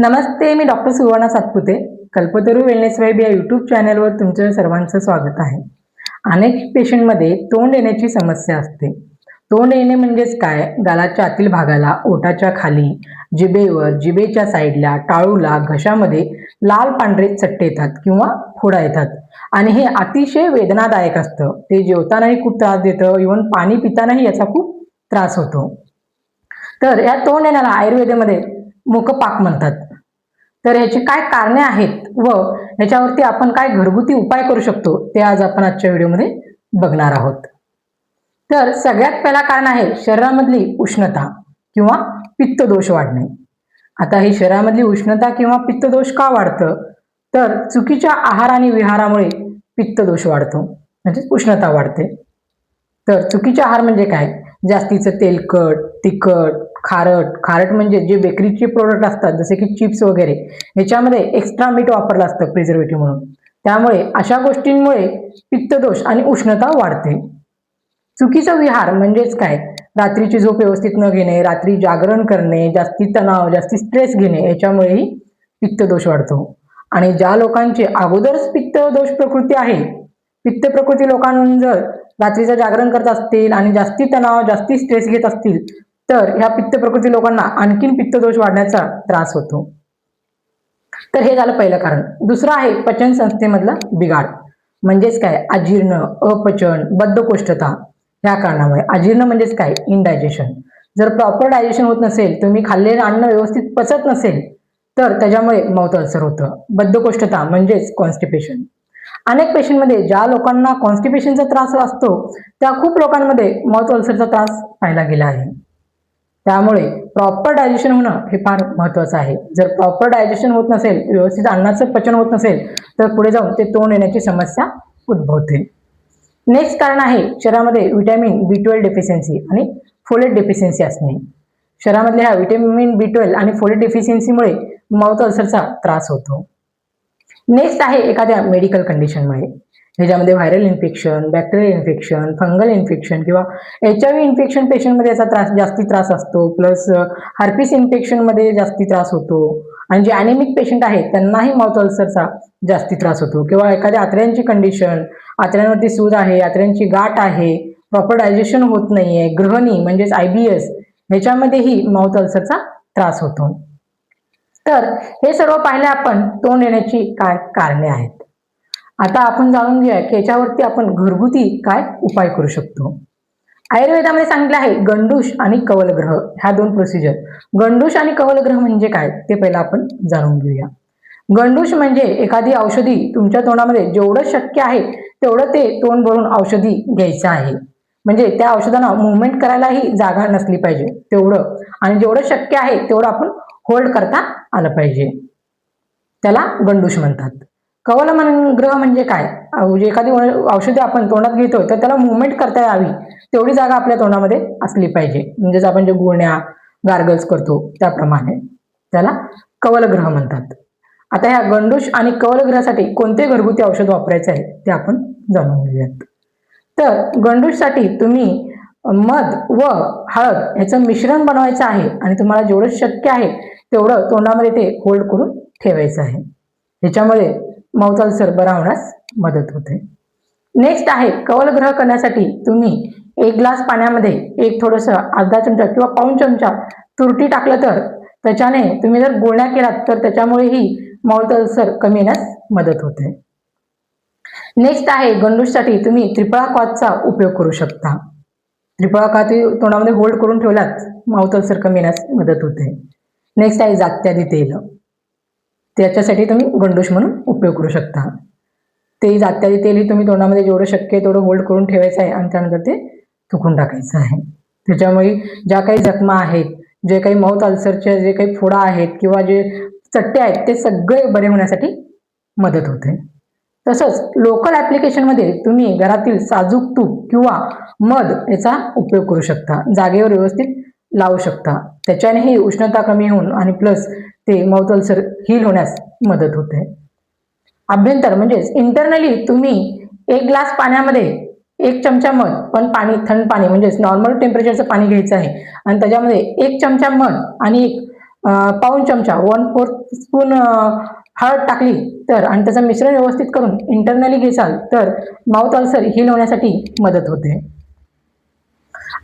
नमस्ते मी doctor Suvarna Satpute Kalpataru wellness web या YouTube चॅनलवर तुमचं सर्वांचं स्वागत आहे. अनेक पेशंटमध्ये तोंड येण्याची समस्या असते. तोंड येणे म्हणजेच काय? गालाच्या आतील भागाला ओटाच्या खाली जिबेवर जिबेच्या साईडला टाळूला घशामध्ये लाल पांढरे चट्टे येतात किंवा फोडा येतात. आणि हे अतिशय वेदनादायक असतं. ते जेवतानाही खूप त्रास देतं. इव्हन पाणी पितानाही याचा खूप त्रास होतो. तर या तोंड येण्याला आयुर्वेदामध्ये मुखपाक म्हणतात. तर ह्याची काय कारणे आहेत व ह्याच्यावरती आपण काय घरगुती उपाय करू शकतो ते आज आपण आजच्या व्हिडिओमध्ये बघणार आहोत. तर सगळ्यात पहिला कारण आहे शरीरामधली उष्णता किंवा पित्तदोष वाढणे. आता ही शरीरामधली उष्णता किंवा पित्तदोष का वाढतं? तर चुकीच्या आहार आणि विहारामुळे पित्तदोष वाढतो म्हणजे उष्णता वाढते. तर चुकीचे आहार म्हणजे काय? जास्तीचं तेलकट तिखट खारट खारट म्हणजे जे बेकरीचे प्रोडक्ट असतात जसे की चिप्स वगैरे ह्याच्यामध्ये एक्स्ट्रा मीठ वापरलं असतं प्रिझर्वेटिव्ह म्हणून. त्यामुळे अशा गोष्टींमुळे पित्तदोष आणि उष्णता वाढते. चुकीचा विहार म्हणजेच काय? रात्रीची झोप व्यवस्थित न घेणे रात्री जागरण करणे जास्ती तणाव जास्ती स्ट्रेस घेणे याच्यामुळेही पित्तदोष वाढतो. आणि ज्या लोकांचे अगोदरच पित्तदोष प्रकृती आहे पित्त प्रकृती लोकांना जर रात्रीचं जागरण करत असतील आणि जास्ती तणाव जास्ती स्ट्रेस घेत असतील तर ह्या पित्त प्रकृती लोकांना आणखीन पित्तदोष वाढण्याचा त्रास होतो. तर हे झालं पहिलं कारण. दुसरं आहे पचन संस्थेमधला बिघाड. म्हणजेच काय? अजीर्ण अपचन बद्धकोष्ठता ह्या कारणामुळे. अजीर्ण म्हणजेच काय? इनडायजेशन जर प्रॉपर डायजेशन होत नसेल तुम्ही खाल्लेलं अन्न व्यवस्थित पचत नसेल तर त्याच्यामुळे माउथ अल्सर होतं. बद्धकोष्ठता म्हणजेच कॉन्स्टिपेशन अनेक पेशंटमध्ये ज्या लोकांना कॉन्स्टिपेशनचा त्रास असतो त्या खूप लोकांमध्ये माउथ अल्सरचा त्रास पाहिला गेला आहे. त्यामुळे प्रॉपर डायजेशन होणं हे फार महत्त्वाचं आहे. जर प्रॉपर डायजेशन होत नसेल व्यवस्थित अन्नाचं पचन होत नसेल तर पुढे जाऊन ते तोंड येण्याची समस्या उद्भवते. नेक्स्ट कारण आहे शरीरामध्ये विटॅमिन बी ट्वेल्व डेफिशियन्सी आणि फोलेट डेफिशियन्सी असणे. शरीरामधल्या ह्या विटॅमिन बी ट्वेल्व आणि फोलेट डेफिशियन्सीमुळे माउथ अल्सरचा त्रास होतो. नेक्स्ट आहे एखाद्या मेडिकल कंडिशनमुळे ह्याच्यामध्ये viral infection bacterial infection fungal infection किंवा एच आय व्ही इन्फेक्शन पेशंटमध्ये याचा त्रास जास्ती त्रास असतो. प्लस हार्पिस इन्फेक्शनमध्ये जास्ती त्रास होतो. आणि जे अॅनेमिक पेशंट आहेत त्यांनाही माउथ अल्सरचा जास्ती त्रास होतो. किंवा एखाद्या आतड्यांची कंडिशन आत्र्यांवरती सूज आहे आतड्यांची गाठ आहे प्रॉपर डायजेशन होत नाही आहे गृहणी म्हणजेच आय बी एस ह्याच्यामध्येही माउथ अल्सरचा त्रास होतो. तर हे सर्व पाहिले आपण तोंड येण्याची काय कारणे आहेत? आता आपण जाणून घेऊया की याच्यावरती आपण घरगुती काय उपाय करू शकतो. आयुर्वेदामध्ये सांगितलं आहे गंडूष आणि कवलग्रह ह्या दोन प्रोसिजर गंडूष आणि कवलग्रह म्हणजे काय? ते पहिलं आपण जाणून घेऊया. गंडूष म्हणजे एखादी औषधी तुमच्या तोंडामध्ये जेवढं शक्य आहे तेवढं ते तोंड भरून औषधी घ्यायचं आहे. म्हणजे त्या औषधांना मुवमेंट करायलाही जागा नसली पाहिजे तेवढं. आणि जेवढं शक्य आहे तेवढं आपण होल्ड करता आलं पाहिजे. त्याला गंडूष म्हणतात. कवलमन ग्रह म्हणजे काय? एखादी औषधी आपण तोंडात घेतो तर त्याला मुवमेंट करता यावी. तेवढी जागा आपल्या तोंडामध्ये असली पाहिजे. म्हणजेच आपण जे गुळण्या गार्गल्स करतो त्याप्रमाणे. त्याला कवलग्रह म्हणतात. आता ह्या गंडूष आणि कवलग्रहासाठी कोणते घरगुती औषध वापरायचे आहे ते आपण जाणून घेऊयात. तर गंडूषसाठी तुम्ही मध व हळद याचं मिश्रण बनवायचं आहे आणि तुम्हाला जेवढं शक्य आहे तेवढं तोंडामध्ये ते होल्ड करून ठेवायचं आहे. ह्याच्यामध्ये मौजाल सरबरा बरा होण्यास मदत होते. नेक्स्ट आहे कवलग्रह करण्यासाठी तुम्ही एक ग्लास पाण्यामध्ये एक थोडंसं अर्धा चमचा किंवा पाऊन चमचा तुरटी टाकलं तर त्याच्याने तुम्ही जर गुळण्या केलात तर त्याच्यामुळेही माउथ कमी येण्यास मदत होते. नेक्स्ट आहे गंडूशसाठी तुम्ही त्रिपळा कॉचचा उपयोग करू शकता. त्रिपळा कात तोंडामध्ये होल्ड करून ठेवलात माउथ कमी येण्यास मदत होते. नेक्स्ट आहे जात्यादी तेल. त्याच्यासाठी तुम्ही गंडूश म्हणून उपयोग करू शकता. ते जात्यादी तेलही तुम्ही तोंडामध्ये जेवढं शक्य आहे तेवढं होल्ड करून ठेवायचं आहे आणि त्यानंतर ते तुकून टाकायचं आहे. त्याच्यामुळे ज्या काही जखमा आहेत जे काही माउथ अल्सरचे जे काही फोडा आहेत किंवा जे चट्टे आहेत ते सगळे बरे होण्यासाठी मदत होते. तसंच लोकल ॲप्लिकेशनमध्ये तुम्ही घरातील साजूक तूप किंवा मध याचा उपयोग करू शकता. जागेवर व्यवस्थित लावू शकता. त्याच्यानेही उष्णता कमी होऊन आणि प्लस ते मौतलसर अल्सर हील होण्यास मदत होते. अभ्यंतर म्हणजेच इंटरनली तुम्ही एक ग्लास पाण्यामध्ये एक चमचा मध पण पाणी थंड पाणी म्हणजेच नॉर्मल टेम्परेचरचं पाणी घ्यायचं आहे. आणि त्याच्यामध्ये एक चमचा मध आणि एक पाऊन चमचा वन फोर्थ स्पून हळद टाकली तर आणि त्याचं मिश्रण व्यवस्थित करून इंटरनली घेसाल तर माउथ अल्सर हील होण्यासाठी मदत होते.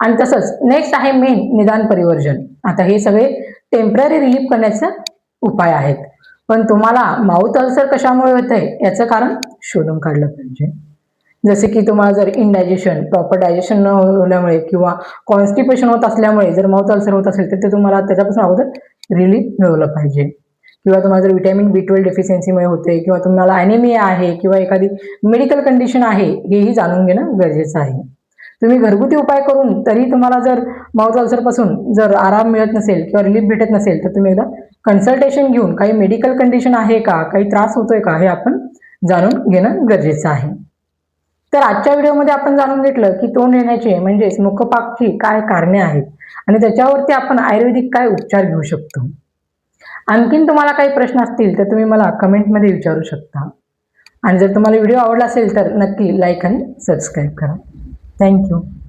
आणि तसंच नेक्स्ट आहे मेन निदान परिवर्जन. आता हे सगळे टेंपररी रिलीफ करण्याचे उपाय आहेत. पण तुम्हाला माउथ अल्सर कशामुळे होत आहे याचं कारण शोधून काढलं पाहिजे. जसे की तुम्हाला जर इनडायजेशन प्रॉपर डायजेशन न होल्यामुळे किंवा कॉन्स्टिपेशन होत असल्यामुळे जर माउथ अल्सर होत असेल तर ते तुम्हाला त्याच्यापासून अगोदर रिलीफ मिळवलं पाहिजे. किंवा तुम्हाला जर विटॅमिन बी ट्वेल्व डेफिशियन्सीमुळे होते किंवा तुम्हाला ॲनिमिया आहे किंवा एखादी मेडिकल कंडिशन आहे हेही जाणून घेणं गरजेचं आहे. तुम्ही घरगुती उपाय करून तरी तुम्हाला जर माउथ अल्सरपासून जर आराम मिळत नसेल किंवा रिलीफ भेटत नसेल तर तुम्ही एकदा कन्सल्टेशन घेऊन काही मेडिकल कंडिशन आहे का काही त्रास होतोय का हे आपण जाणून घेणं गरजेचं आहे. तर आजच्या व्हिडिओमध्ये आपण जाणून घेतलं की तोंड येण्याचे म्हणजेच मुखपाकची काय कारणे आहेत आणि त्याच्यावरती आपण आयुर्वेदिक काय उपचार घेऊ शकतो. आणखीन तुम्हाला काही प्रश्न असतील तर तुम्ही मला कमेंटमध्ये विचारू शकता. आणि जर तुम्हाला व्हिडिओ आवडला असेल तर नक्की लाईक आणि सबस्क्राईब करा. Thank you.